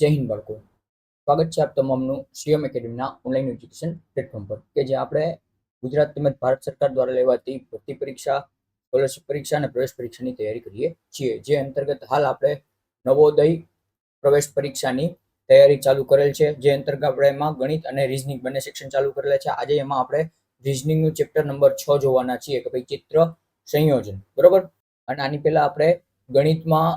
જય હિન્દ બાળકો. સ્વાગત છે આપ તમામનું સીએમ એકેડમીના ઓનલાઈન એજ્યુકેશન પ્લેટફોર્મ પર, કે જે આપણે ગુજરાત તેમજ ભારત સરકાર દ્વારા લેવાતી ભરતી પરીક્ષા સ્કોલરશિપ પરીક્ષા અને પ્રવેશ પરીક્ષાની તૈયારી કરીએ છીએ. જે અંતર્ગત હાલ આપણે નવોદય પ્રવેશ પરીક્ષાની તૈયારી ચાલુ કરેલ છે. જે અંતર્ગત આપણે એમાં ગણિત અને રિઝનિંગ બંને સેક્શન ચાલુ કરેલા છે. આજે એમાં આપણે રિઝનિંગનું ચેપ્ટર નંબર છ જોવાના છીએ, કે ભાઈ ચિત્ર સંયોજન. બરોબર? અને આની પહેલા આપણે ગણિતમાં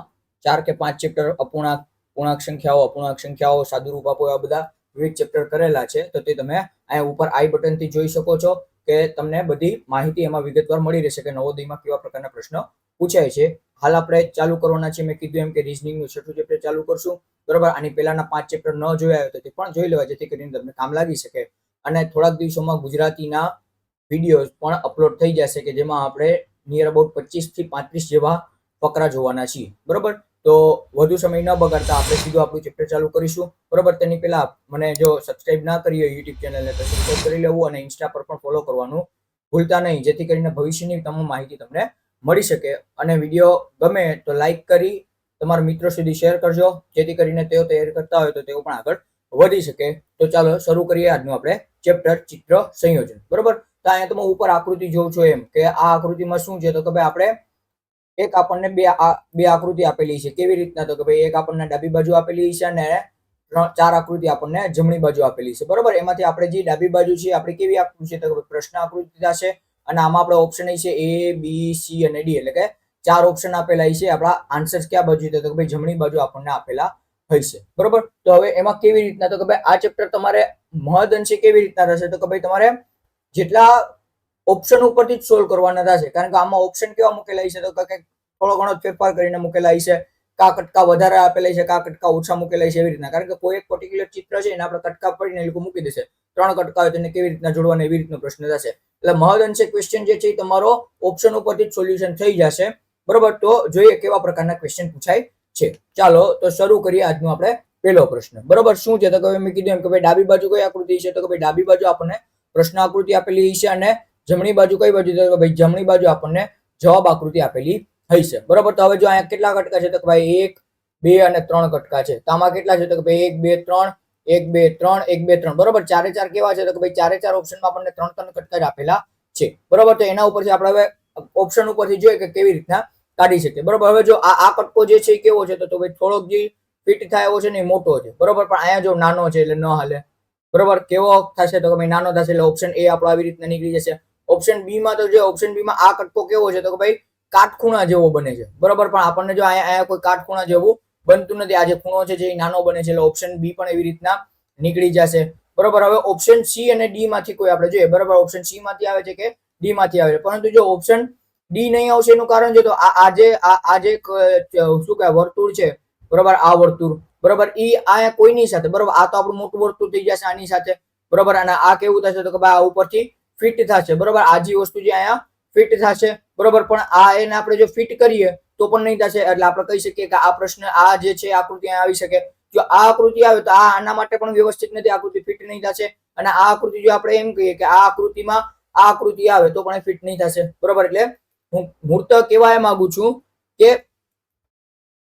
ચાર કે પાંચ ચેપ્ટર અપૂર્ણાંક પૂર્ણાંક સંખ્યાઓ અપૂર્ણાંક સંખ્યાઓ સાદુરૂપ આપો, એવા બધા વિવિધ ચેપ્ટર કરેલા છે. તો તે તમે અહીંયા ઉપર આઈ બટનથી જોઈ શકો છો કે તમને બધી માહિતી એમાં વિગતવાર મળી રહેશે કે નવોદયમાં કેવા પ્રકારના પ્રશ્નો પૂછાય છે. હાલ આપણે ચાલુ કરવાના છે મેં કીધું એમ કે રિઝનિંગનું છઠ્ઠું ચેપ્ટર ચાલુ કરશું. બરોબર? આની પહેલાના પાંચ ચેપ્ટર ન જોયા હોય તો તે પણ જોઈ લેવા જેથી કરીને તમને કામ લાગી શકે. અને થોડાક દિવસોમાં ગુજરાતીના વિડીયોઝ પણ અપલોડ થઈ જશે કે જેમાં આપણે નિયર અબાઉટ પચીસથી પાંત્રીસ જેવા ફકરા જોવાના છીએ. બરોબર? તો વધુ સમય ન બગાડતા આપણે સીધું આપણું ચેપ્ટર ચાલુ કરીશું. બરોબર? તેની પહેલા મને જો સબસ્ક્રાઇબ ના કરી હોય યુટ્યુબ ચેનલને તો સબસ્ક્રાઇબ કરી લેવું અને ઇન્સ્ટા પર પણ ફોલો કરવાનું ભૂલતા નહીં, જેથી કરીને ભવિષ્યની તમામ માહિતી તમને મળી શકે. અને વીડિયો ગમે તો લાઈક કરી તમારા મિત્રો સુધી શેર કરજો, જેથી કરીને તેઓ તૈયારી કરતા હોય તો તેઓ પણ આગળ વધી શકે. તો ચાલો શરૂ કરીએ આજનું આપણે ચેપ્ટર ચિત્ર સંયોજન. બરોબર? તો અહીંયા તમે ઉપર આકૃતિ જોઉં છો એમ કે આ આકૃતિમાં શું છે? તો કે ભાઈ આપણે એક આપણને બે બે આકૃતિ આપેલી છે. કેવી રીતના? તો કે ભાઈ એક આપણને ડાબી બાજુ આપેલી છે અને ચાર આકૃતિ આપણને જમણી બાજુ આપેલી છે. બરોબર? એમાંથી આપણે જે ડાબી બાજુ છે, આપણે કેવી આકૃતિ છે? તો કે પ્રશ્ન આકૃતિ થશે અને આમાં આપણે ઓપ્શન છે એ બી સી અને ડી એટલે કે ચાર ઓપ્શન આપેલા છે. આપણા આન્સર્સ ક્યાં બાજુ છે? તો કે ભાઈ જમણી બાજુ આપણને આપેલા હશે. બરોબર? તો હવે એમાં કેવી રીતના? તો કે ભાઈ આ ચેપ્ટર તમારે મહદ અંશે કેવી રીતના રહેશે? તો કે ભાઈ તમારે જેટલા ઓપ્શન ઉપરથી જ સોલ્વ કરવાના થશે. કારણ કે આમાં ઓપ્શન કેવા મૂકેલા છે તો કે થોડો ઘણો ફેરફાર કરીને મૂકેલા છે. કા કટકા વધારે આપેલા છે, કા કટકા ઓછા મૂકેલા છે એવી રીતના. કારણ કે કોઈ એક પર્ટિક્યુલર ચિત્ર છે એને આપણે કટકા પડીને એ લોકો મૂકી દેશે. ત્રણ કટકા હોય તેને કેવી રીતના જોડવાના એવી રીતનો પ્રશ્ન થશે. એટલે મહદઅંશે ક્વેશ્ચન જે છે એ તમારો ઓપ્શન ઉપરથી જ સોલ્યુશન થઈ જશે. બરોબર? તો જોઈએ કેવા પ્રકારના ક્વેશ્ચન પૂછાય છે. ચાલો, તો શરૂ કરીએ આજનો આપણે પહેલો પ્રશ્ન. બરોબર? શું છે? તો કે મેં કીધું એમ કે ભાઈ ડાબી બાજુ કઈ આકૃતિ છે? તો કે ભાઈ ડાબી બાજુ આપણને પ્રશ્ન આકૃતિ આપેલી છે અને જમણી બાજુ કઈ બાજુ તો ભાઈ જમણી બાજુ આપણને જવાબ આકૃતિ આપેલી થઈ છે. બરોબર? તો હવે જો અહીંયા કેટલા કટકા છે? તો ભાઈ એક, બે અને ત્રણ કટકા છે. તો આમાં કેટલા છે? તો ભાઈ એક, બે, ત્રણ, એક, બે, ત્રણ, એક, બે, ત્રણ. બરોબર? ચારે ચાર કેવા છે? તો ભાઈ ચારે ચાર ઓપ્શનમાં આપણને ત્રણ ત્રણ કટકા જ આપેલા છે. બરોબર? તો એના ઉપરથી આપણે હવે ઓપ્શન ઉપરથી જોઈએ કે કેવી રીતના કાઢી શકીએ. બરોબર? હવે જો આ કટકો જે છે એ કેવો છે? તો ભાઈ થોડોક જે ફિટ થાય એવો છે ને મોટો છે. બરોબર? પણ અહીંયા જો નાનો છે એટલે ન હાલે. બરોબર? કેવો થશે? તો ભાઈ નાનો થશે એટલે ઓપ્શન એ આપણો આવી રીતના નીકળી જશે. ઓપ્શન બી માં તો જે ઓપ્શન બી માં આ કટકો કેવો છે તો કે ભાઈ કાટખૂણા જેવો બને છે. બરોબર? પણ આપણને જો અહીંયા કોઈ કાટખૂણા જેવું બનતું નથી. આ જે ખૂણો છે જે નાનો બને છે, એટલે ઓપ્શન બી પણ એવી રીતના નીકળી જશે. બરોબર? હવે ઓપ્શન સી અને ડી માંથી કોઈ આપણે જોઈએ. બરોબર? ઓપ્શન સી માંથી આવે છે કે ડી માંથી આવે છે. પરંતુ જો ઓપ્શન ડી નહીં આવશે એનું કારણ છે તો આ આજે આ જે શું કહેવાય? વર્તુળ છે. બરોબર? આ વર્તુળ. બરોબર? ઈ આ કોઈની સાથે બરોબર? આ તો આપણું મોટું વર્તુળ થઈ જશે આની સાથે. બરોબર? અને આ કેવું થશે તો કે ભાઈ આ ઉપરથી ફિટ થશે. બરોબર? આ જે વસ્તુ જે અહીંયા ફિટ થશે. બરોબર? પણ આ એને આપણે જો ફિટ કરીએ તો પણ નહીં થશે. એટલે આપણે કહી શકીએ કે આ પ્રશ્ન આ જે છે આકૃતિ અહીંયા આવી શકે. જો આ આકૃતિ આવે તો આ આના માટે પણ વ્યવસ્થિત નથી આકૃતિ ફિટ નહીં થશે. અને આ આકૃતિ જો આપણે એમ કહીએ કે આ આકૃતિમાં આ આકૃતિ આવે તો પણ ફિટ નહીં થશે. બરોબર? એટલે હું મૂર્ત કહેવા માંગુ છું કે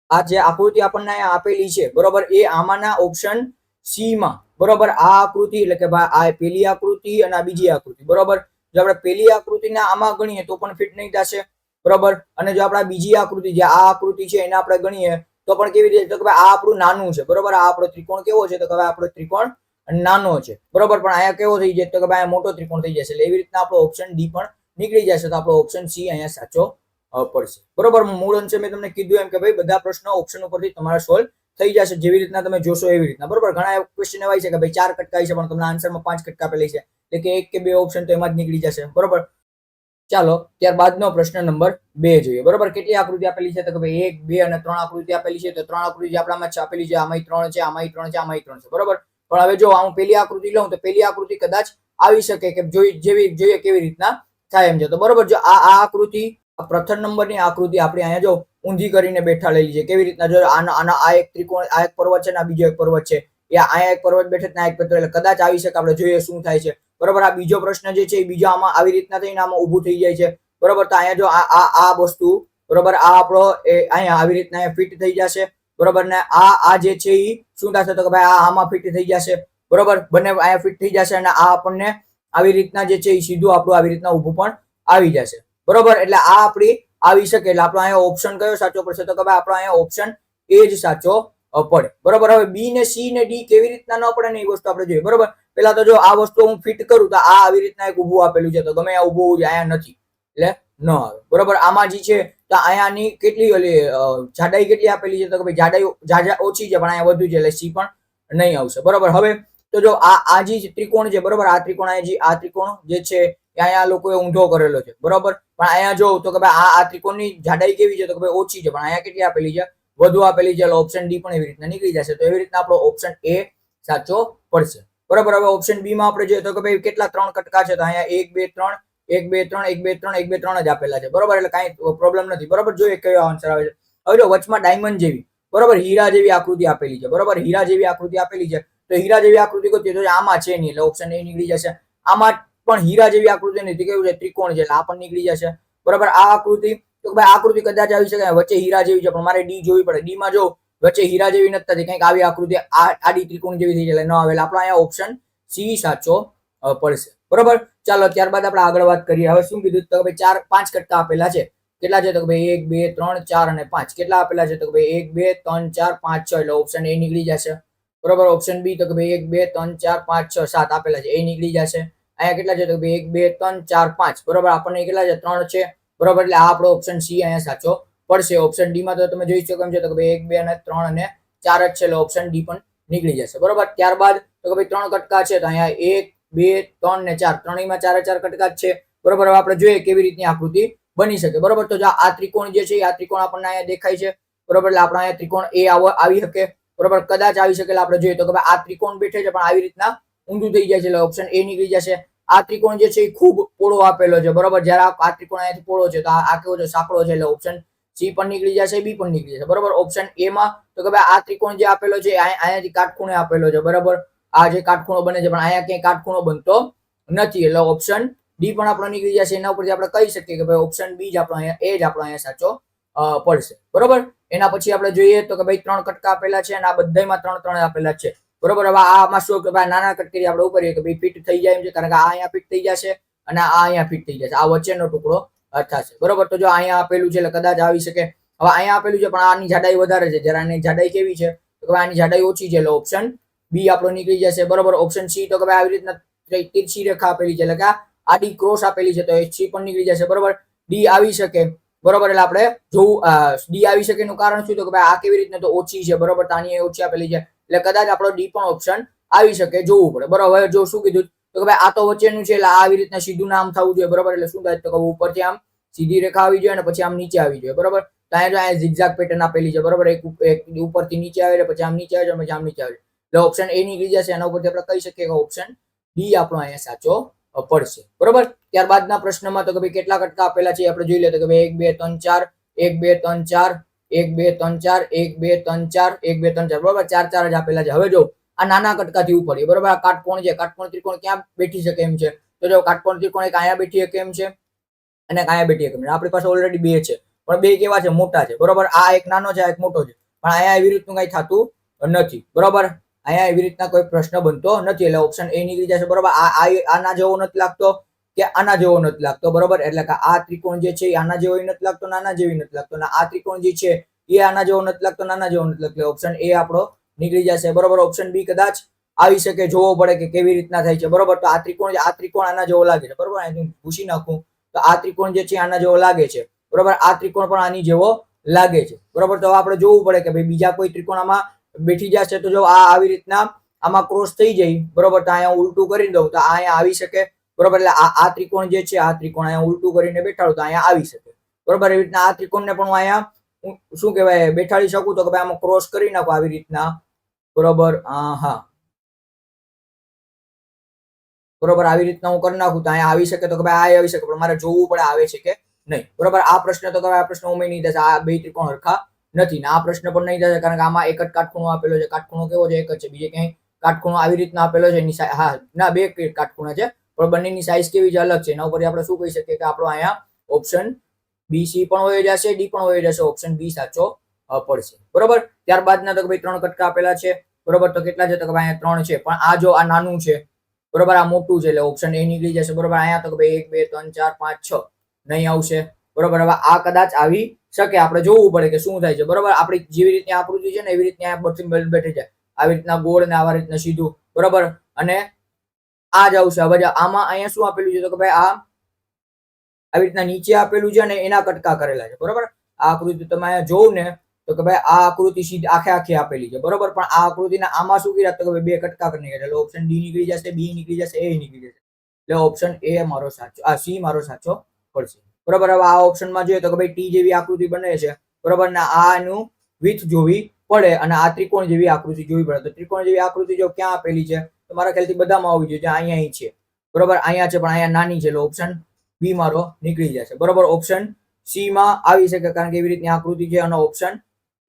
આ જે આકૃતિ આપણને આપેલી છે, બરોબર? એ આમાંના ઓપ્શન સી માં બરોબર? આ આકૃતિ એટલે કે ભાઈ આ પેલી આકૃતિ અને આ બીજી આકૃતિ. બરોબર? જો આપણે પેલી આકૃતિના આમાં ગણીએ તો પણ ફિટ નહીં થશે. બરોબર? અને જો આપણે બીજી આકૃતિ જે આ આકૃતિ છે એને આપણે ગણીએ તો પણ કેવી રીતે? આ આપણું નાનું છે. બરોબર? આ આપણો ત્રિકોણ કેવો છે? તો કે ભાઈ આપણો ત્રિકોણ નાનો છે. બરોબર? પણ અહીંયા કેવો થઈ જાય? તો કે ભાઈ મોટો ત્રિકોણ થઈ જશે. એટલે એવી રીતના આપણો ઓપ્શન ડી પણ નીકળી જશે. તો આપણો ઓપ્શન સી અહીંયા સાચો પડશે. બરોબર? મૂળ અંશે મેં તમને કીધું એમ કે ભાઈ બધા પ્રશ્નો ઓપ્શન ઉપરથી તમારા સોલ્વ થઈ જશે, જેવી રીતના તમે જોશો એવી રીતના. બરોબર? ઘણા ક્વેશ્ચન એવા છે કે ભાઈ ચાર કટકા છે, પણ તમને આન્સરમાં પાંચ કટકા આપેલી છે. એટલે કે એક કે બે ઓપ્શન તો એમાં જ નીકળી જશે. બરોબર? ચાલો, ત્યારબાદનો પ્રશ્ન નંબર બે જોઈએ. બરોબર? કેટલી આકૃતિ આપેલી છે? તો કે ભાઈ એક, બે અને ત્રણ આકૃતિ આપેલી છે. તો ત્રણ આકૃતિ આપણામાં છાપેલી છે, આમાંય ત્રણ છે, આમાંય ત્રણ છે, આમાંય ત્રણ છે. બરોબર? પણ હવે જો હું પેલી આકૃતિ લઉં, તો પેલી આકૃતિ કદાચ આવી શકે કે જોઈ, જેવી, જોઈએ કેવી રીતના થાય એમ છે. તો બરોબર? જો આ આ આકૃતિ પ્રથમ નંબરની આકૃતિ આપણે અહીંયા જો ઊંધી કરીને બેઠાડેલી છે કેવી રીતના? જો આના આના, આ એક ત્રિકોણ, આ એક પર્વત છે ને આ બીજો એક પર્વત છે, એ અહીંયા એક પર્વત બેઠે ત્યાં એક પર્વત એટલે કદાચ આવી શકે, આપણે જોઈએ શું થાય છે. બરોબર, આ બીજો પ્રશ્ન જે છે એ બીજો આમાં આવી રીતના થઈને આમાં ઊભું થઈ જાય છે. બરોબર, તો અહીંયા જો આ આ આ વસ્તુ, બરોબર, આ આપણો એ અહીંયા આવી રીતના ફિટ થઈ જશે. બરોબર, ને આ આ જે છે એ શું થશે? તો કે ભાઈ આ આમાં ફિટ થઈ જશે. બરોબર, બંને અહીંયા ફિટ થઈ જશે અને આ આપણને આવી રીતના જે છે એ સીધું આપણું આવી રીતના ઊભું પણ આવી જશે. બરોબર, એટલે આ આપણી આવી શકે એટલે આપણો અહીંયા ઓપ્શન કયો સાચો પડશે? તો કે ભાઈ આપણો અહીંયા ઓપ્શન એ જ સાચો પડે. બરોબર? હવે બી ને સી ને ડી કેવી રીતના ન પડે ને એ વસ્તુ આપણે જોઈએ. બરોબર? પેલા તો જો આ વસ્તુ હું ફિટ કરું તો આ આવી રીતના એક ઊભું આપેલું છે. તો ગમે આ ઊભું અહીંયા નથી. એટલે ન આવે. બરોબર? આમાં જે છે, તો અહીંયાની કેટલી ઓલી જાડાઈ કેટલી આપેલી છે? તો કે ભાઈ જાડાઈ જાજા ઓછી છે, પણ અહીંયા વધુ છે, એટલે સી પણ નહીં આવશે. બરોબર? હવે તો જો આ આ જે ત્રિકોણ છે, બરોબર? આ ત્રિકોણ અહીંયા જે, આ ત્રિકોણ જે છે એ અહીંયા લોકોએ ઊંધો કરેલો છે. બરોબર? પણ અહીંયા જોઉં તો કે ભાઈ આ આ ત્રિકોણની જાડાઈ કેવી છે તો કે ભાઈ ઓછી છે. પણ અહીંયા કેટલી આપેલી છે? વધુ આપેલી છે, એટલે ઓપ્શન ડી પણ એવી રીતના નીકળી જશે. તો એવી રીતના આપણો ઓપ્શન એ સાચો પડશે. બરોબર? હવે ઓપ્શન બી માં આપણે જોઈએ તો કે ભાઈ કેટલા ત્રણ કટકા છે? તો અહીંયા એક, બે, ત્રણ, એક, બે, ત્રણ, એક, બે, ત્રણ, એક, બે, ત્રણ જ આપેલા છે. બરોબર? એટલે કાંઈ પ્રોબ્લેમ નથી. બરોબર? જોઈએ કયો આન્સર આવે છે. હવે જો વચમાં ડાયમંડ જેવી. બરોબર? હીરા જેવી આકૃતિ આપેલી છે. બરોબર? હીરા જેવી આકૃતિ આપેલી છે. તો હીરા જેવી આકૃતિ કોઈ તો આમાં છે નહીં. એટલે ઓપ્શન એ નીકળી જશે. આમાં પણ હીરા જેવી આકૃતિ નથી કેવું છે, ત્રિકોણ છે, એટલે આ પણ નીકળી જશે. બરાબર, આ આકૃતિ, તો ભાઈ આકૃતિ કદાચ આવી શકે, વચ્ચે હીરા જેવી છે, પણ મારે ડી જોવી પડે. ડી માં જો વચ્ચે હીરા જેવી નથી થતી, કંઈક આવી આકૃતિ આ આડી ત્રિકોણ જેવી થઈ જાય ન આવે. આપણે અહીંયા ઓપ્શન સી સાચો પડશે. બરાબર? ચાલો, ત્યારબાદ આપણે આગળ વાત કરીએ. હવે શું કીધું? તો ભાઈ ચાર, પાંચ કટકા આપેલા છે. કેટલા છે? તો ભાઈ એક, બે, ત્રણ, ચાર અને પાંચ. કેટલા આપેલા છે? તો ભાઈ એક, બે, ત્રણ, ચાર, પાંચ, છ. એટલે ઓપ્શન એ નીકળી જશે. બરોબર? ઓપ્શન બી તો ભાઈ એક, બે, ત્રણ, ચાર, પાંચ, છ, સાત આપેલા છે. એ નીકળી જશે. અહીંયા કેટલા છે? તો ભાઈ એક, બે, ત્રણ, ચાર, પાંચ. બરોબર? આપણને કેટલા છે? ત્રણ છે. બરોબર? એટલે આ આપણો ઓપ્શન સી અહીંયા સાચો પડશે. ઓપ્શન ડી માં તો તમે જોઈ શકો એમ છે તો ભાઈ એક, બે અને ત્રણ અને ચાર જ છે. એટલે ઓપ્શન ડી પણ નીકળી જશે. બરોબર? ત્યારબાદ તો કે ભાઈ ત્રણ કટકા છે. તો અહીંયા એક, બે, ત્રણ ને ચાર. ત્રણેયમાં ચારે ચાર કટકા જ છે. બરોબર? હવે આપણે જોઈએ કેવી રીતની આકૃતિ બની શકે. બરોબર? તો આ ત્રિકોણ જે છે આ ત્રિકોણ આપણને અહીંયા દેખાય છે. બરોબર? એટલે આપણે અહીંયા ત્રિકોણ એ આવી શકે. બરોબર? કદાચ આવી શકે એટલે આપણે જોઈએ તો કે ભાઈ આ ત્રિકોણ બેઠે છે પણ આવી રીતના ઊંધું થઈ જાય છે, એટલે ઓપ્શન એ નીકળી જશે. આ ત્રિકોણ જે છે એ ખૂબ પોળો આપેલો છે, બરોબર? જ્યારે આ ત્રિકોણ અહીંયાથી પોળો છે, તો આ કેવો છે? સાંકળો છે, એટલે ઓપ્શન સી પણ નીકળી જશે બી પણ નીકળી જશે, બરોબર? ઓપ્શન એ માં, તો કે ભાઈ આ ત્રિકોણ જે આપેલો છે અહીંયાથી કાટખૂણે આપેલો છે, બરોબર? આ જે કાટખૂણો બને છે, પણ અહીંયા ક્યાંય કાટખૂણો બનતો નથી, એટલે ઓપ્શન ડી પણ આપણો નીકળી જશે. એના ઉપરથી આપણે કહી શકીએ કે ભાઈ ઓપ્શન બી જ આપણો અહીંયા એ જ આપણો અહીંયા સાચો પડશે, બરોબર? એના પછી આપણે જોઈએ તો કે ભાઈ ત્રણ કટકા આપેલા છે, અને આ બધામાં ત્રણ ત્રણ આપેલા છે. બરોબર? હવે આમાં શું કે ભાઈ નાના કટકી આપણે ઉપર કે ભાઈ ફિટ થઈ જાય છે? કારણ કે આ અહીંયા ફિટ થઈ જશે અને આ અહીંયા ફિટ થઈ જશે. આ વચ્ચેનો ટુકડો થશે બરોબર? તો જો અહીંયા આપેલું છે એટલે કદાચ આવી શકે. હવે અહીંયા આપેલું છે, પણ આની જાડાઈ વધારે છે. જરા આની જાડાઈ કેવી છે? તો કે આની જાડાઈ ઓછી છે એટલે ઓપ્શન બી આપણો નીકળી જશે. બરોબર? ઓપ્શન સી તો કે ભાઈ આવી રીતના ત્રિ- તીરછી રેખા આપેલી છે. એટલે કે આડી ક્રોસ આપેલી છે, તો એ સી પણ નીકળી જશે. બરોબર? ડી આવી શકે. બરોબર? એટલે આપણે જોવું ડી આવી શકે એનું કારણ શું? તો કે ભાઈ આ કેવી રીતના તો ઓછી છે. બરોબર? તો એ ઓછી આપેલી છે. એટલે કદાચ આપણો ડી પણ ઓપ્શન આવી શકે, જોવું પડે. બરોબર, હવે જો શું કીધું? તો કે ભાઈ, આ તો વચ્ચેનું છે, એટલે આવી રીતના સીધું નામ થવું જોઈએ, બરોબર? એટલે શું થાય? તો કે ઉપરથી આમ સીધી રેખા આવી જોઈએ અને પછી આમ નીચે આવી જોઈએ બરોબર? તો અહીંયા જો અહીંયા zigzag પેટર્ન આપેલી છે, બરોબર? એક ઉપરથી નીચે આવે પછી આમ નીચે આવે પછી આમ નીચે આવે એટલે ઓપ્શન એ નીકળી જશે, એના ઉપરથી આપણે કહી શકીએ કે ઓપ્શન ડી આપણો અહીંયા સાચો પડશે, બરોબર? ત્યારબાદના પ્રશ્નમાં તો કે ભાઈ, કેટલા કટકા આપેલા છે આપણે જોઈ લે, તો કે ભાઈ, એક, બે, ત્રણ, ચાર, એક, બે, ત્રણ, ચાર એક, બે, ત્રણ, ચાર, એક, બે, ત્રણ, ચાર, એક, બે, ત્રણ, ચાર, બરોબર? ચાર ચાર જ આપેલા છે. હવે જો, આ નાના કટકાથી ઉપર બરોબર? આ કાટકોણ છે. કાટકોણ ત્રિકોણ ક્યાં બેઠી શકે એમ છે? તો જો, કાટકોણ ત્રિકોણ એક અહીંયા બેઠી શકે એમ છે અને એક બેઠી શકે આપણી પાસે ઓલરેડી બે છે. પણ બે કેવા છે? મોટા છે. બરોબર? આ એક નાનો છે, આ એક મોટો છે. પણ અહીંયા એવી રીતનું કઈ થતું નથી. બરોબર? અહીંયા એવી રીતના કોઈ પ્રશ્ન બનતો નથી. એટલે ઓપ્શન એ નીકળી જશે. બરોબર? આ- આના જેવો નથી લાગતો. કે આના જેવો નથી લાગતો, બરોબર? એટલે કે આ ત્રિકોણ જે છે એ આના જેવો નથી લાગતો, નાના જેવી નથી લાગતો. અને આ ત્રિકોણ જે છે એ આના જેવો નથી લાગતો, નાના જેવો નથી લાગતો. ઓપ્શન એ આપણો નીકળી જશે. બરોબર? ઓપ્શન બી કદાચ આવી શકે, જોવો પડે કે કેવી રીતના થાય છે. બરોબર? તો આ ત્રિકોણ આ ત્રિકોણ આના જેવો લાગે છે. બરોબર? અહીંથી ભૂસી નાખું. તો આ ત્રિકોણ જે છે આના જેવો લાગે છે. બરોબર? આ ત્રિકોણ પણ આની જેવો લાગે છે. બરોબર? તો આપણે જોવું પડે કે ભાઈ બીજા કોઈ ત્રિકોણ આમાં બેઠી જશે તો જો આ આવી રીતના આમાં ક્રોસ થઈ જાય. બરોબર? તો અહીંયા ઉલટું કરી દઉં તો અહીંયા આવી શકે. બરોબર? એટલે આ ત્રિકોણ જે છે, આ ત્રિકોણ અહીંયા ઉલટું કરીને બેઠાડું તો અહીંયા આવી શકે. બરોબર? એવી રીતના આ ત્રિકોણને પણ હું અહીંયા શું કહેવાય, બેઠાડી શકું તો કે ભાઈ આમાં ક્રોસ કરી નાખો આવી રીતના. બરોબર? હા. બરોબર? આવી રીતના હું કરી નાખું તો અહીંયા આવી શકે તો કે ભાઈ આ આવી શકે, પણ મારે જોવું પડે આવે છે કે નહીં. બરોબર? આ પ્રશ્ન તો કે આ પ્રશ્ન ઉમેરી નહીં થશે આ બે ત્રિકોણ હરખા નથી. ને, આ પ્રશ્ન પણ નહીં થશે કારણ કે આમાં એક જ કાટખૂણો આપેલો છે. કાટખૂણો કેવો છે? એક જ છે. બીજે ક્યાંય કાટખૂણો આવી રીતના આપેલો છે. એની હા, ના, બે કાટખૂણા છે. પણ બંનેની સાઇઝ કેવી છે અલગ છે? એના ઉપરથી આપણે શું કહી શકીએ કે આપણો અહીંયા ઓપ્શન બી સી પણ હોય જશે ડી પણ હોય જશે ઓપ્શન બી સાચો પડશે બરોબર? ત્યારબાદના તો ભાઈ ત્રણ કટકા આપેલા છે. બરોબર? તો કેટલા છે? તો ભાઈ અહીંયા ત્રણ છે. પણ આ જો આ નાનું છે, બરોબર? આ મોટું છે એટલે ઓપ્શન એ નીકળી જશે. બરોબર? અહીંયા તો ભાઈ એક, બે, ત્રણ, ચાર, પાંચ, છ નહીં આવશે. બરોબર? હવે આ કદાચ આવી શકે. આપણે જોવું પડે કે શું થાય છે. બરોબર? આપણી જેવી રીતની આકૃતિ છે ને એવી રીતની આ બધી બેઠી જાય. આવી રીતના ગોળ ને આવા રીતના સીધું. બરોબર? અને આ જ આવશે હવે આમાં અહીંયા શું આપેલું છે? તો કે ભાઈ આ આવી રીતના નીચે આપેલું છે ને એના કટકા કરેલા છે. બરોબર? આ આકૃતિ તમે અહીંયા જોવ ને તો કે ભાઈ આ આકૃતિ સીધી આખે આખી આપેલી છે. બરોબર? પણ આ આકૃતિના આમાં શું કર્યા? તો કે બે કટકા કરી નાખ્યા. એટલે ઓપ્શન ડી નીકળી જશે બી નીકળી જશે એ નીકળી જશે. એટલે ઓપ્શન એ મારો સાચો, આ સી મારો સાચો પડશે. બરોબર? હવે આ ઓપ્શનમાં જોઈએ તો કે ભાઈ ટી જેવી આકૃતિ બને છે. બરોબર? ને આનું વિથ જોવી પડે અને આ ત્રિકોણ જેવી આકૃતિ જોવી પડે. તો ત્રિકોણ જેવી આકૃતિ જો ક્યાં આપેલી છે? તો મારા ખ્યાલથી બધામાં આવી જોઈએ જ્યાં અહીંયા અહીં છે. બરોબર? અહીંયા છે, પણ અહીંયા નાની છે, એટલે ઓપ્શન બી મારો નીકળી જશે. બરોબર? ઓપ્શન સી માં આવી શકે, કારણ કે એવી રીતની આકૃતિ છે, અને ઓપ્શન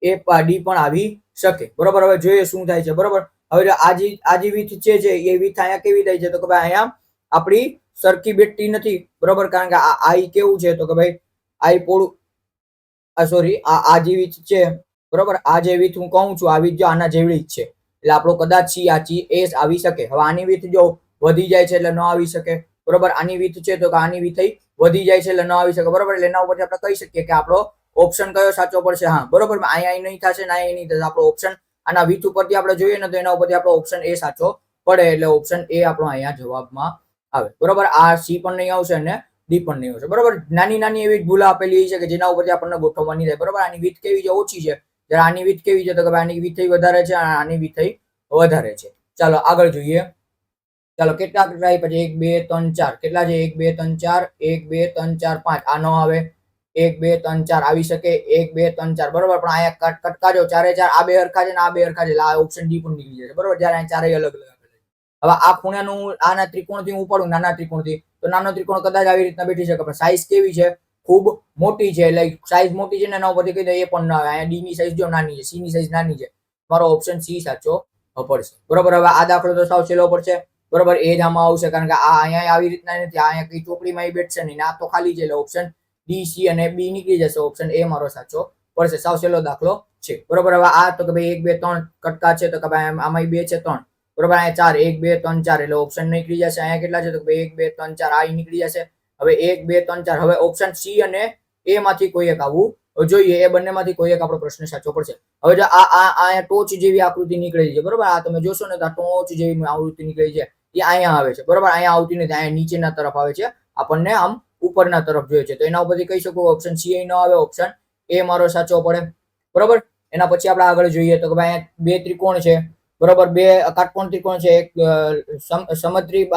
એ ડી પણ આવી શકે. બરોબર? હવે જોઈએ શું થાય છે, બરોબર? હવે જો આજી આજી વીથ છે એ વીથ અહીંયા કેવી થાય છે, તો કે ભાઈ અહીંયા આપણી સરખી બેઠતી નથી. બરોબર? કારણ કે આ આઈ કેવું છે, તો કે ભાઈ આઈ પોળું, આ સોરી આ આજી વીથ છે, બરોબર? આ જે વિથ હું કહું છું, આ જ આના જેવી જ છે. એટલે આપણો કદાચ સી આ ચી એ આવી શકે. હવે આની વીથ જો વધી જાય છે એટલે ન આવી શકે. બરોબર? આની વીથ છે તો કે આની વિથ વધી જાય છે એટલે ન આવી શકે. બરોબર? એટલે એના ઉપરથી આપણે કહી શકીએ કે આપણો ઓપ્શન કયો સાચો પડશે? હા. બરોબર? અહીંયા અહીં નહીં થશે ને અહીંયા નહીં થશે. આપણો ઓપ્શન આના વીથ ઉપરથી આપણે જોઈએ ને તો એના ઉપરથી આપણો ઓપ્શન એ સાચો પડે એટલે ઓપ્શન એ આપણો અહીંયા જવાબમાં આવે. બરોબર? આ સી પણ નહીં આવશે અને ડી પણ નહીં આવશે. બરોબર? નાની નાની એવી ભૂલ આપેલી છે કે જેના ઉપરથી આપણને ગોઠવવાની થાય. બરોબર? આની વિથ કેવી છે? ઓછી છે. જ્યારે આની વીથ કેવી છે તો કે આની વીથ વધારે છે અને આની વીથ વધારે છે. ચાલો આગળ જોઈએ. ચાલો કેટલા આવી પછી એક, બે, ત્રણ, ચાર. કેટલા છે? એક, બે, ત્રણ, ચાર. એક, બે, ત્રણ, ચાર, પાંચ. આ ન આવે. એક, બે, ત્રણ, ચાર આવી શકે. એક, બે, ત્રણ, ચાર. બરોબર? પણ અહીંયા કટ, કટકાજો. ચારે, ચાર. આ બે હરખા છે ને આ બે હરખા છે. આ ઓપ્શન ડી પણ નીકળી જશે. બરોબર? જ્યારે અહીંયા ચારેય અલગ અલગ હવે આ ખૂણાનું આના ત્રિકોણથી હું ઉપાડું? નાના ત્રિકોણથી. તો નાનો ત્રિકોણ કદાચ આવી રીતના બેઠી શકે. પણ સાઈઝ કેવી છે? ખૂબ મોટી છે એટલે સાઈઝ મોટી છે ને એના ઉપરથી કહી દે એ પણ ના આવે અહીંયા ડી ની સાઈઝ જો નાની છે સીની સાઈઝ નાની છે, મારો ઓપ્શન સી સાચો પડશે બરોબર, હવે આ દાખલો તો સાવ છેલ્લો પડશે બરોબર, એ જ આમાં આવશે કારણ કે આ અહીંયા આવી રીતના નથી અહીંયા કઈ ચોપડીમાં એ બેઠશે નહીં આ તો ખાલી છે એટલે ઓપ્શન ડી સી અને બી નીકળી જશે ઓપ્શન એ મારો સાચો પડશે સાવ છેલ્લો દાખલો છે. બરોબર, હવે આ તો કે ભાઈ એક, બે, ત્રણ કટકા છે, તો કે ભાઈ આમાં બે છે, ત્રણ. બરોબર, અહીંયા ચાર, એક, બે, ત્રણ, ચાર એટલે ઓપ્શન નીકળી જશે. અહીંયા કેટલા છે, તો ભાઈ એક, બે, ત્રણ, ચાર, આ નીકળી જશે. હવે એક, બે, ત્રણ, ચાર, હવે ઓપ્શન સી અને એ માંથી કોઈ એક આવવું જોઈએ. એ બંનેમાંથી કોઈ એક આપણો પ્રશ્ન સાચો પડશે. હવે જો આ આ અહીંયા ટોચ જેવી આકૃતિ નીકળેલી છે, બરોબર? આ તમે જોશો ને તો આ ટોચ જેવી આવૃત્તિ નીકળી છે. એ અહીંયા આવે છે, બરોબર? અહીંયા આવતી નથી, અહીંયા નીચેના તરફ આવે છે. આપણને આમ ઉપરના તરફ જોઈએ છે. તો એના ઉપરથી કહી શકું ઓપ્શન સી ન આવે ઓપ્શન એ મારો સાચો પડે. બરોબર? એના પછી આપણે આગળ જોઈએ તો કે ભાઈ અહીંયા બે ત્રિકોણ છે, બરોબર? બે કાટકોણ ત્રિકોણ છે, એક સમ- સમત્રી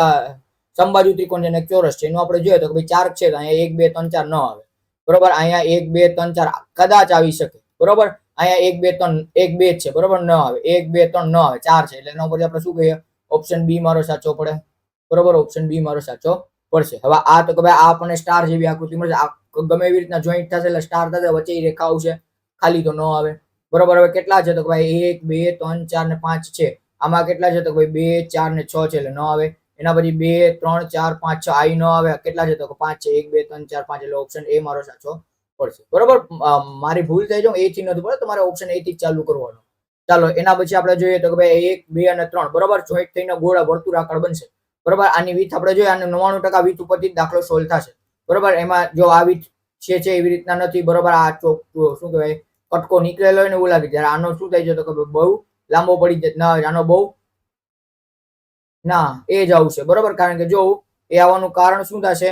સંબાજુ ત્રિકોણ છે અને એક ચોરસ છે. એનું આપણે જોઈએ તો કે ભાઈ ચાર છે, તો અહીંયા એક, બે, ત્રણ, ચાર ન આવે. બરોબર? અહીંયા એક, બે, ત્રણ, ચાર કદાચ આવી શકે. બરોબર? અહીંયા એક, બે, ત્રણ, એક, બે જ છે. બરોબર? ન આવે. એક, બે, ત્રણ, ન આવે. ચાર છે. એટલે એના ઉપરથી આપણે શું કહીએ? ઓપ્શન બી મારો સાચો પડે. બરોબર? ઓપ્શન બી મારો સાચો પડશે. હવે આ તો કે ભાઈ આ આપણને સ્ટાર જેવી આકૃતિ મળશે. આ ગમે એવી રીતના જોઈન્ટ થશે એટલે સ્ટાર થશે, વચ્ચે રેખા આવશે ખાલી તો ન આવે. બરોબર? હવે કેટલા છે તો ભાઈ એક, બે, ત્રણ, ચાર ને પાંચ છે. આમાં કેટલા છે તો ભાઈ બે, ચાર ને છ છે એટલે ન આવે. એના પછી બે, ત્રણ, ચાર, પાંચ, છ, આઈ ન આવે, કેટલા છે તો પાંચ છે? એક, બે, ત્રણ, ચાર, પાંચ, એટલે ઓપ્શન એ મારો સાચો પડશે. બરોબર? મારી ભૂલ થઈ જાય એ થી નથી પડે તમારે ઓપ્શન એ થી ચાલુ કરવાનો. ચાલો, એના પછી આપણે જોઈએ તો કે ભાઈ એક, બે અને ત્રણ, બરોબર? જોઈન્ટ થઈને ગોળા વર્તુળાકાર બનશે. બરોબર? આની વીથ આપણે જોઈએ અને નવ્વાણું ટકા વીથ ઉપરથી દાખલો સોલ્વ થશે. બરોબર? એમાં જો આ વીથ છે છે, એવી રીતના નથી. બરોબર? આ ચોક શું કહેવાય? કટકો નીકળેલો હોય ને એવું લાગે. જ્યારે આનો શું થાય છે તો કે બહુ લાંબો પડી જાય આનો બહુ ના, એ જ આવશે બરોબર? કારણ કે જો, એ આવવાનું કારણ શું થશે?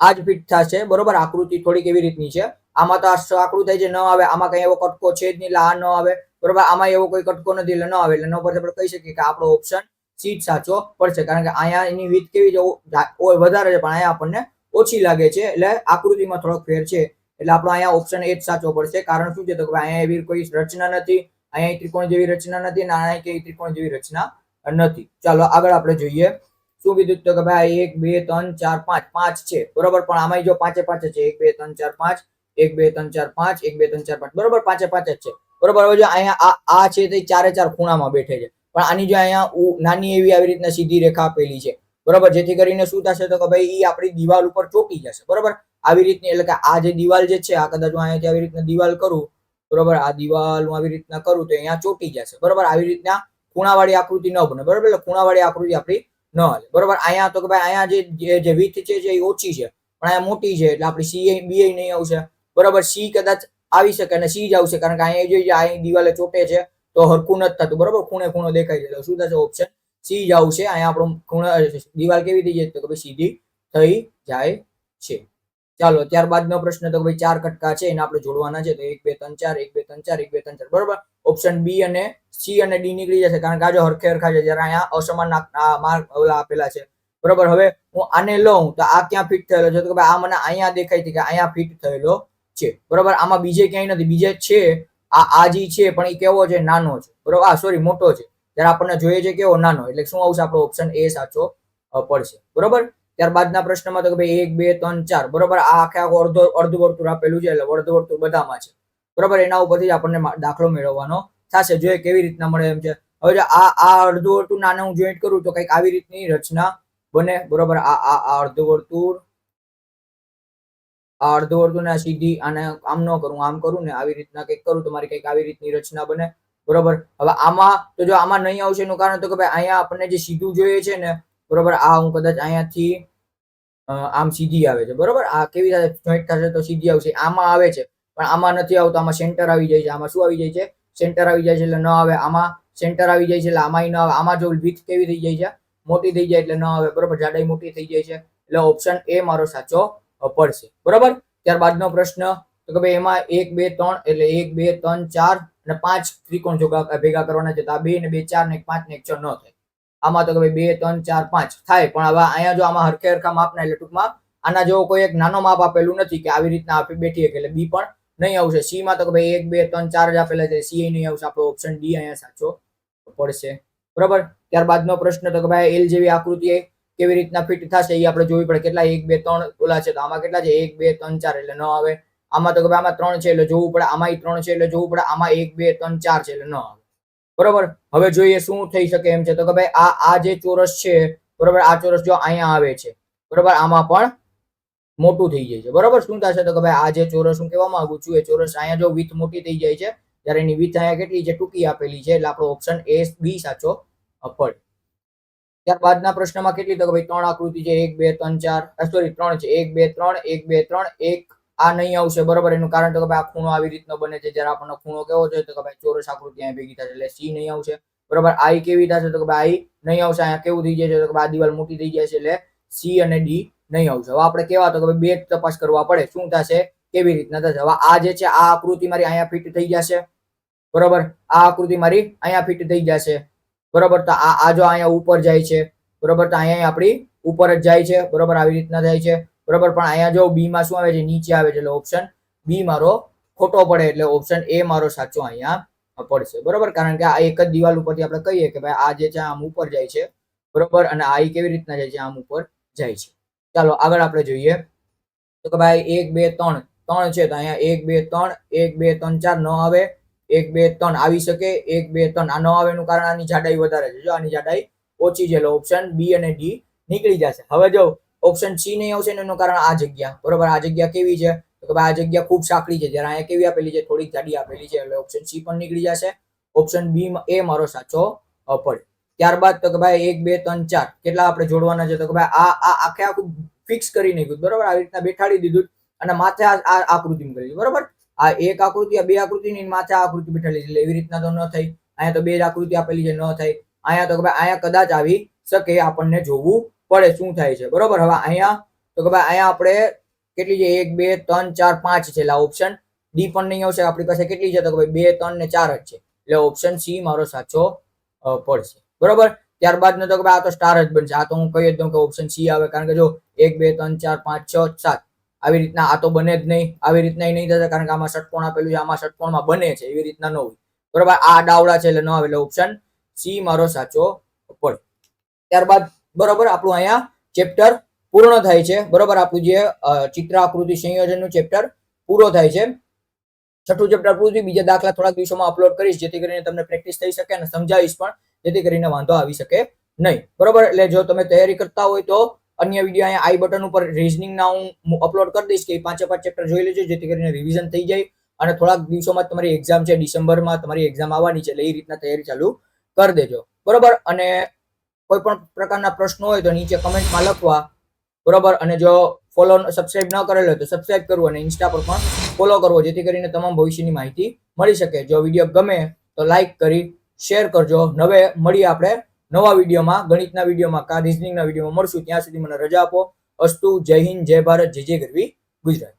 આ જ ફિટ થશે. બરોબર? આકૃતિ થોડીક એવી રીતની છે. આમાં તો આ સ થાય છે, ન આવે. આમાં કઈ એવો કટકો છે જ નહીં, એટલે ન આવે. બરોબર? આમાં એવો કોઈ કટકો નથી, એટલે ન આવે. એટલે ન પરથી આપણે કહી શકીએ કે આપણો ઓપ્શન સી જ સાચો પડશે. કારણ કે અહીંયા એની વીથ કેવી છે? વધારે છે, પણ અહીંયા આપણને ઓછી લાગે છે, એટલે આકૃતિમાં થોડોક ફેર છે. એટલે આપણો અહીંયા ઓપ્શન એ જ સાચો પડશે. કારણ શું છે? તો કે અહીંયા એવી કોઈ રચના નથી. અહીંયા ત્રિકોણ જેવી રચના નથી અને અહીંયા કઈ ત્રિકોણ જેવી રચના નથી. ચાલો આગળ આપણે જોઈએ. શું કીધું તો કે ભાઈ એક, બે, ત્રણ, ચાર, પાંચ. પાંચ છે. બરોબર? પણ આમાં જો પાંચે પાંચ છે. એક, બે, ત્રણ, ચાર, પાંચ. એક, બે, ત્રણ, ચાર, પાંચ. એક, બે, ત્રણ, ચાર, પાંચ. બરોબર? પાંચે પાંચ જ છે. બરોબર? હવે જો અહીંયા આ આ છે તે ચારે ચાર ખૂણામાં બેઠે છે. પણ આની જો અહીંયા નાની એવી આવી રીતના સીધી રેખા આપેલી છે. બરોબર? જેથી કરીને શું થશે તો કે ભાઈ એ આપણી દિવાલ ઉપર ચોકી જશે. બરોબર? આવી રીતની એટલે કે આ જે દિવાલ જે છે, આ કદાચ હું અહીંયાથી આવી રીતના દિવાલ કરું બરોબર? આ દિવાલ હું આવી રીતના કરું તો અહીંયા ચોટી જશે. બરોબર? આવી રીતના ખૂણાવાળી આકૃતિ ન બને. બરોબર? એટલે ખૂણાવાળી આકૃતિ આપણી ન હાલે. બરોબર? અહીંયા તો કે ભાઈ અહીંયા જે જે છે જે ઓછી છે. પણ અહીંયા મોટી છે એટલે આપણી સી બી નહીં આવશે. બરોબર? સી કદાચ આવી શકે અને સી જ આવશે કારણ કે અહીંયા જોઈએ અહીં દિવાલે ચોટે છે તો હરખું નથી થતું. બરોબર? ખૂણે ખૂણો દેખાય છે. એટલે શું થશે? ઓપ્શન સી જ આવશે. અહીંયા આપણું ખૂણા, દિવાલ કેવી થઈ જાય? તો કે ભાઈ સીધી થઈ જાય છે. ચાલો, ત્યારબાદનો પ્રશ્ન તો ભાઈ ચાર કટકા છે, એને આપણે જોડવાના છે. તો એક, બે, ત્રણ, ચાર, એક, બે, ત્રણ, ચાર, એક, બે, ત્રણ, ચાર. બરોબર? ઓપ્શન બી અને સી અને ડી નીકળી જશે, કારણ કે આ જો હરખે હરખા છે, જ્યારે અહીંયા અસમાન માર્ક ઓલા આપેલા છે. બરોબર? હવે હું આને લઉં, તો આ ક્યાં ફિટ થયેલો છે? તો ભાઈ આ મને અહીંયા દેખાય છે કે અહીંયા ફિટ થયેલો છે. બરોબર? આમાં બીજે ક્યાંય નથી. બીજે છે, આ આ જે છે, પણ એ કેવો છે? નાનો છે. બરોબર? આ સોરી મોટો છે. ત્યારે આપણને જોઈએ છે કેવો? નાનો. એટલે શું આવશે? આપણો ઓપ્શન એ સાચો પડશે. બરોબર? ત્યારબાદના પ્રશ્નમાં તો કે ભાઈ એક, બે, ત્રણ, ચાર, બરોબર? આ આખે આખો અડધો, અડધું વર્તુળ આપેલું છે એટલે અડધું વર્તુળ બધામાં છે. બરોબર? એના ઉપરથી આપણને દાખલો મેળવવાનો થશે. જોઈએ કેવી રીતના મળે એમ છે. હવે જો આ આ અડધું વર્તુળ નાને હું જોઈન્ટ કરું તો કંઈક આવી રીતની રચના બને. બરોબર? આ આ આ અડધું વર્તુળ, આ અડધું વર્તુળ ને સીધી આને આમ ન કરું, આમ કરું ને આવી રીતના કંઈક કરું તો મારી કંઈક આવી રીતની રચના બને. બરોબર? હવે આમાં, તો જો આમાં નહીં આવશે એનું કારણ તો કે ભાઈ અહીંયા આપણને જે સીધું જોઈએ છે ને બરોબર? આ હું કદાચ અહીંયાથી આમ સીધી આવે છે. બરોબર? આ કેવી રીતે જોઈન્ટ થશે તો સીધી આવશે. આમાં આવે છે. પણ આમાં નથી આવતું. આમાં સેન્ટર આવી જાય છે. આમાં શું આવી જાય છે? સેન્ટર આવી જાય છે એટલે ન આવે. આમાં સેન્ટર આવી જાય છે એટલે આમાંય ન આવે. આમાં જો વિથ કેવી થઈ જાય છે? મોટી થઈ જાય એટલે ન આવે. બરોબર? જાડાઈ મોટી થઈ જાય છે. એટલે ઓપ્શન એ મારો સાચો પડશે. બરોબર? ત્યારબાદનો પ્રશ્ન, તો કે ભાઈ એમાં એક, બે, ત્રણ એટલે એક, બે, ત્રણ, ચાર અને પાંચ ત્રિકોણ જોગા, ભેગા કરવાના છે. તો આ બે ને બે, ચાર ને પાંચ ને એક, છ ન થાય. આમાં તો કે ભાઈ બે, ત્રણ, ચાર, પાંચ થાય. પણ હવે અહીંયા જો આમાં હરખે હરખા માપના એટલે ટૂંકમાં આના જેવો કોઈ એક નાનો માપ આપેલું નથી કે આવી રીતના આપી બેઠી એટલે બી પણ નહીં આવશે. સી માં તો કે ભાઈ એક, બે, ત્રણ, ચાર જ આપેલા છે. સી નહીં આવશે. આપણો ઓપ્શન ડી અહીંયા સાચો પડશે. બરાબર? ત્યારબાદનો પ્રશ્ન તો કે ભાઈ એલ જેવી આકૃતિ કેવી રીતના ફિટ થશે એ આપણે જોવી પડે. કેટલા એક, બે, ત્રણ ઓલા છે તો આમાં કેટલા છે? એક, બે, ત્રણ, ચાર એટલે ન આવે. આમાં તો કે ભાઈ આમાં ત્રણ છે એટલે જોવું પડે. આમાં ત્રણ છે એટલે જોવું પડે. આમાં એક, બે, ત્રણ, ચાર છે એટલે ન આવે. બરોબર? હવે જોઈએ શું થઈ શકે એમ છે. તો કે ભાઈ આ આ જે ચોરસ છે, બરોબર? આ ચોરસ જો અહીંયા આવે છે, બરોબર? આમાં પણ મોટું થઈ જાય છે. બરોબર? શું થશે? તો કે ભાઈ આ જે ચોરસ હું કહેવા માંગુ છું, એ ચોરસ અહીંયા જો વિથ મોટી થઈ જાય છે, ત્યારે એની વિથ અહીંયા કેટલી છે? ટૂંકી આપેલી છે. એટલે આપણો ઓપ્શન એ બી સાચો પડે ત્યારબાદના પ્રશ્નમાં કેટલી? તો કે ભાઈ ત્રણ આકૃતિ છે. એક, બે, ત્રણ, ચાર સોરી ત્રણ છે. એક, બે, ત્રણ, એક, બે, ત્રણ, એક આ નહીં આવશે, બરોબર? એનું કારણ તો કે ભાઈ આ ખૂણો આવી રીતનો બને છે. જ્યારે આપણને ખૂણો કેવો છે તો કે ભાઈ ચોરસ આકૃતિ અહીંયા ભેગી થશે, એટલે સી નહીં આવશે. બરોબર? આઈ કેવી થશે તો કે ભાઈ આઈ નહીં આવશે. અહીંયા કેવું થઈ જાય છે તો કે આ દિવાલ મોટી થઈ જાય છે એટલે સી અને ડી નહીં આવશે. હવે આપણે કેવા તો કે ભાઈ બે જ તપાસ કરવા પડે. શું થશે? કેવી રીતના થશે? હવે આ જે છે, આ આકૃતિ મારી અહીંયા ફિટ થઈ જશે. બરોબર? આ આકૃતિ મારી અહીંયા ફિટ થઈ જશે. બરોબર? તો આ આ જો અહીંયા ઉપર જાય છે. બરોબર? તો અહીંયા આપણી ઉપર જ જાય છે. બરોબર? આવી રીતના જાય છે. બરોબર? પણ અહીંયા જો બી માં શું આવે છે? નીચે આવે છે એટલે ઓપ્શન બી મારો ખોટો પડે એટલે ઓપ્શન એ મારો સાચો અહીંયા પડશે. બરોબર? કારણ કે આ એક જ દિવાલ ઉપરથી આપણે કહીએ કે ભાઈ આ જે છે આમ ઉપર જાય છે. બરોબર? અને આ કેવી રીતના જાય છે? આમ ઉપર જાય છે. ચાલો, આગળ આપણે જોઈએ. તો કે ભાઈ એક, બે, ત્રણ ત્રણ છે તો અહીંયા એક, બે, ત્રણ, એક, બે, ત્રણ, ચાર ન આવે. એક, બે, ત્રણ આવી શકે. એક, બે, ત્રણ આ ન આવે એનું કારણ આની જાડાઈ વધારે છે. જો આની જાડાઈ ઓછી છે એટલે ઓપ્શન બી અને ડી નીકળી જશે. હવે જો ઓપ્શન સી નહીં આવશે ને એનું કારણ આ જગ્યા. બરોબર? આ જગ્યા કેવી છે? તો કે આ જગ્યા ખૂબ સાંકડી છે. જ્યારે અહીંયા કેવી આપેલી છે? થોડીક જાડી આપેલી છે. એટલે ઓપ્શન સી પણ નીકળી જશે. ઓપ્શન બી એ મારો સાચો અપડ. પડે ત્યારબાદ તો કે ભાઈ એક, બે, ત્રણ, ચાર. કેટલા આપણે જોડવાના છે? તો કે ભાઈ આ આ આખે આખું ફિક્સ કરી નાખ્યું. બરોબર? આવી રીતના બેઠાડી દીધું અને માથે આ આકૃતિ કરી બરોબર? આ એક આકૃતિ, આ બે આકૃતિ ની માથે આકૃતિ બેઠેલી છે એટલે એવી રીતના તો ન થઈ. અહીંયા તો બે આકૃતિ આપેલી છે. ન થઈ. અહીંયા તો કે ભાઈ અહીંયા કદાચ આવી શકે આપણને જોવું પડે, શું થાય છે? બરોબર? હવે અહીંયા, તો કે ભાઈ અહીંયા આપણે કેટલી છે? એક, બે, ત્રણ, ચાર, પાંચ છે. એટલે ઓપ્શન ડી પણ નહીં આવશે. આપણી પાસે કેટલી છે? તો કે ભાઈ બે, ત્રણ ને ચાર જ છે. એટલે ઓપ્શન સી મારો સાચો પડશે. બરોબર? ત્યારબાદ તો કે ભાઈ આ તો સ્ટાર જ બનશે. આ તો હું કહી જ દઉં કે ઓપ્શન સી આવે. કારણ કે જો એક, બે, ત્રણ, ચાર, પાંચ, છ, સાત, આવી રીતના આ તો બને જ નહીં. આવી રીતના નહીં થશે. કારણ કે આમાં ષટકોણ આપેલું છે. આમાં ષટકોણમાં બને છે. એવી રીતના ન હોય. બરોબર? આ ડાવડા છે એટલે ન આવે. એટલે ઓપ્શન સી મારો સાચો પડે. ત્યારબાદ બરોબર? આપણું અહીંયા ચેપ્ટર પૂર્ણ થાય છે. બરોબર? આપણું જે ચિત્ર આકૃતિ સંયોજનનું ચેપ્ટર પૂરો થાય છે. છઠ્ઠું ચેપ્ટર પૂરું થયું બીજા દાખલા થોડાક દિવસોમાં અપલોડ કરીશ, જેથી કરીને તમને પ્રેક્ટિસ થઈ શકે અને સમજાવીશ પણ, જેથી કરીને વાંધો આવી શકે નહીં. બરોબર? એટલે જો તમે તૈયારી કરતા હોય તો અન્ય વીડિયો અહીંયા આઈ બટન ઉપર રિઝનિંગના હું અપલોડ કરી દઈશ કે પાંચે પાંચ ચેપ્ટર જોઈ લેજો, જેથી કરીને રિવિઝન થઈ જાય. અને થોડાક દિવસોમાં તમારી એક્ઝામ છે, ડિસેમ્બરમાં તમારી એક્ઝામ આવવાની છે, એટલે એ રીતના તૈયારી ચાલુ કરી દેજો. બરોબર? અને કોઈ પણ પ્રકારના પ્રશ્નો હોય તો નીચે કમેન્ટમાં લખવા. બરોબર? અને જો ફોલો સબસ્ક્રાઇબ ન કરેલો હોય તો સબસ્ક્રાઇબ કરવું અને ઇન્સ્ટા પર પણ ફોલો કરવો, જેથી કરીને તમામ ભવિષ્યની માહિતી મળી શકે. જો વીડિયો ગમે તો લાઈક કરી શેર કરજો. નવે મળીએ આપણે નવા વિડીયોમાં. ગણિતના વિડીયોમાં, કા રિઝનિંગના વિડીયોમાં મળશું. ત્યાં સુધી મને રજા આપો. અસ્તુ, જય હિન્દ, જય ભારત, જય જય ગરવી, ગુજરાત.